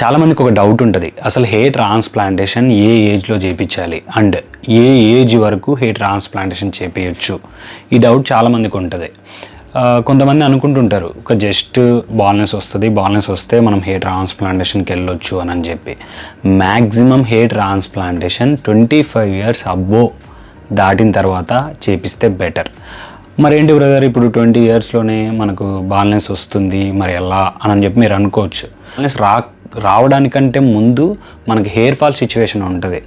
చాలామందికి ఒక డౌట్ ఉంటుంది. అసలు హెయిర్ ట్రాన్స్ప్లాంటేషన్ ఏ ఏజ్లో చేయించాలి అండ్ ఏ ఏజ్ వరకు హెయిర్ ట్రాన్స్ప్లాంటేషన్ చేపించచ్చు ఈ డౌట్ చాలామందికి ఉంటుంది. కొంతమంది అనుకుంటుంటారు ఒక జస్ట్ బాల్నెస్ వస్తుంది బాల్నెస్ వస్తే మనం హెయిర్ ట్రాన్స్ప్లాంటేషన్కి వెళ్ళొచ్చు అని అని చెప్పి. Maximum hair transplantation twenty five years above దాటిన తర్వాత చేపిస్తే బెటర్. మరేంటి బ్రదర్ ఇప్పుడు ట్వంటీ ఇయర్స్లోనే మనకు బాల్నెస్ వస్తుంది మరి ఎలా అని చెప్పి మీరు అనుకోవచ్చు. బాల్నెస్ రాక్ రావడానికంటే ముందు మనకి హెయిర్ ఫాల్ సిచ్యువేషన్ ఉంటుంది.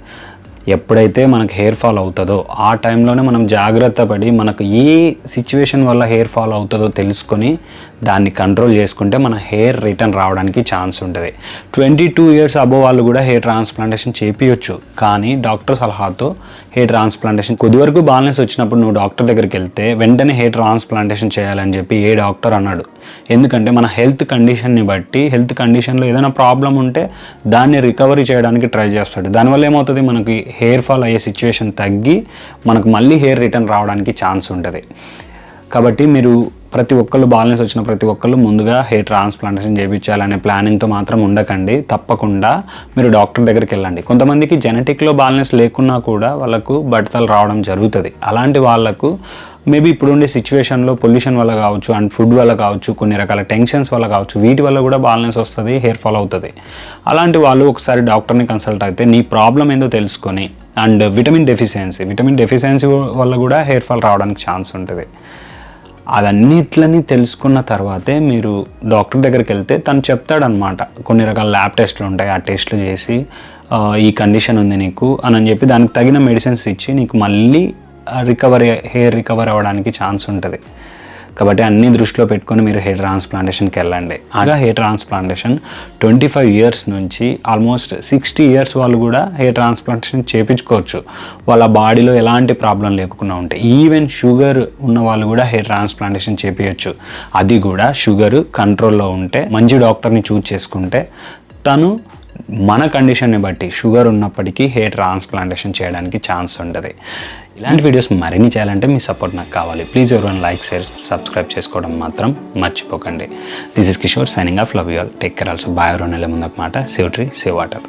ఎప్పుడైతే మనకు హెయిర్ ఫాల్ అవుతుందో ఆ టైంలోనే మనం జాగ్రత్త పడి మనకు ఏ సిచ్యువేషన్ వల్ల హెయిర్ ఫాల్ అవుతుందో తెలుసుకొని దాన్ని కంట్రోల్ చేసుకుంటే మన హెయిర్ రిటర్న్ రావడానికి ఛాన్స్ ఉంటుంది. ట్వంటీ టూ ఇయర్స్ అబో వాళ్ళు కూడా హెయిర్ ట్రాన్స్ప్లాంటేషన్ చేపించవచ్చు కానీ డాక్టర్ సలహాతో హెయిర్ ట్రాన్స్ప్లాంటేషన్ కొద్ది వరకు బాలన్స్ వచ్చినప్పుడు నువ్వు డాక్టర్ దగ్గరికి వెళ్తే వెంటనే హెయిర్ ట్రాన్స్ప్లాంటేషన్ చేయాలని చెప్పి ఏ డాక్టర్ అన్నాడు. ఎందుకంటే మన హెల్త్ కండిషన్ని బట్టి హెల్త్ కండిషన్లో ఏదైనా ప్రాబ్లం ఉంటే దాన్ని రికవరీ చేయడానికి ట్రై చేస్తాడు. దానివల్ల ఏమవుతుంది? మనకి హెయిర్ ఫాల్ అయ్యే సిచ్యువేషన్ తగ్గి మనకు మళ్ళీ హెయిర్ రిటర్న్ రావడానికి ఛాన్స్ ఉంటుంది. కాబట్టి మీరు ప్రతి ఒక్కళ్ళు బాలన్స్ వచ్చిన ప్రతి ఒక్కళ్ళు ముందుగా హెయిర్ ట్రాన్స్ప్లాంటేషన్ చేయించాలనే ప్లానింగ్తో మాత్రం ఉండకండి. తప్పకుండా మీరు డాక్టర్ దగ్గరికి వెళ్ళండి. కొంతమందికి జెనెటిక్లో బాలన్స్ లేకున్నా కూడా వాళ్ళకు బట్టతలు రావడం జరుగుతుంది. అలాంటి వాళ్ళకు మేబీ ఇప్పుడుండే సిచ్యువేషన్లో పొల్యూషన్ వల్ల కావచ్చు అండ్ ఫుడ్ వల్ల కావచ్చు కొన్ని రకాల టెన్షన్స్ వల్ల కావచ్చు వీటి వల్ల కూడా బాలన్స్ వస్తుంది హెయిర్ ఫాల్ అవుతుంది. అలాంటి వాళ్ళు ఒకసారి డాక్టర్ని కన్సల్ట్ అయితే నీ ప్రాబ్లం ఏందో తెలుసుకొని and vitamin deficiency vitamin deficiency వల్ల కూడా హెయిర్ ఫాల్ రావడానికి ఛాన్స్ ఉంటుంది. అదన్నిట్లని తెలుసుకున్న తర్వాతే మీరు డాక్టర్ దగ్గరికి వెళ్తే తను చెప్తాడనమాట కొన్ని రకాల ల్యాబ్ టెస్ట్లు ఉంటాయి ఆ టెస్ట్లు చేసి ఈ కండిషన్ ఉంది నీకు అని అని చెప్పి దానికి తగిన మెడిసిన్స్ ఇచ్చి నీకు మళ్ళీ రికవరీ హెయిర్ రికవర్ అవ్వడానికి ఛాన్స్ ఉంటుంది. కాబట్టి అన్ని దృష్టిలో పెట్టుకొని మీరు హెయిర్ ట్రాన్స్ప్లాంటేషన్కి వెళ్ళండి. అలా hair transplantation twenty five years నుంచి ఆల్మోస్ట్ సిక్స్టీ ఇయర్స్ వాళ్ళు కూడా హెయిర్ ట్రాన్స్ప్లాంటేషన్ చేయించుకోవచ్చు వాళ్ళ బాడీలో ఎలాంటి ప్రాబ్లం లేకుండా ఉంటాయి ఈవెన్ షుగర్ ఉన్న వాళ్ళు కూడా హెయిర్ ట్రాన్స్ప్లాంటేషన్ చేపించచ్చు అది కూడా షుగర్ కంట్రోల్లో ఉంటే మంచి డాక్టర్ని చూజ్ చేసుకుంటే తను మన కండిషన్ని బట్టి షుగర్ ఉన్నప్పటికీ హెయిర్ ట్రాన్స్ప్లాంటేషన్ చేయడానికి ఛాన్స్ ఉంటుంది ఇలాంటి వీడియోస్ మరిన్ని చేయాలంటే మీ సపోర్ట్ నాకు కావాలి. ప్లీజ్ ఎవరైనా లైక్ షేర్ సబ్స్క్రైబ్ చేసుకోవడం మాత్రం మర్చిపోకండి. This is Kishore signing off love you all take care also bye ఎవరైనా ముందు ఒక మాట. Save tree save water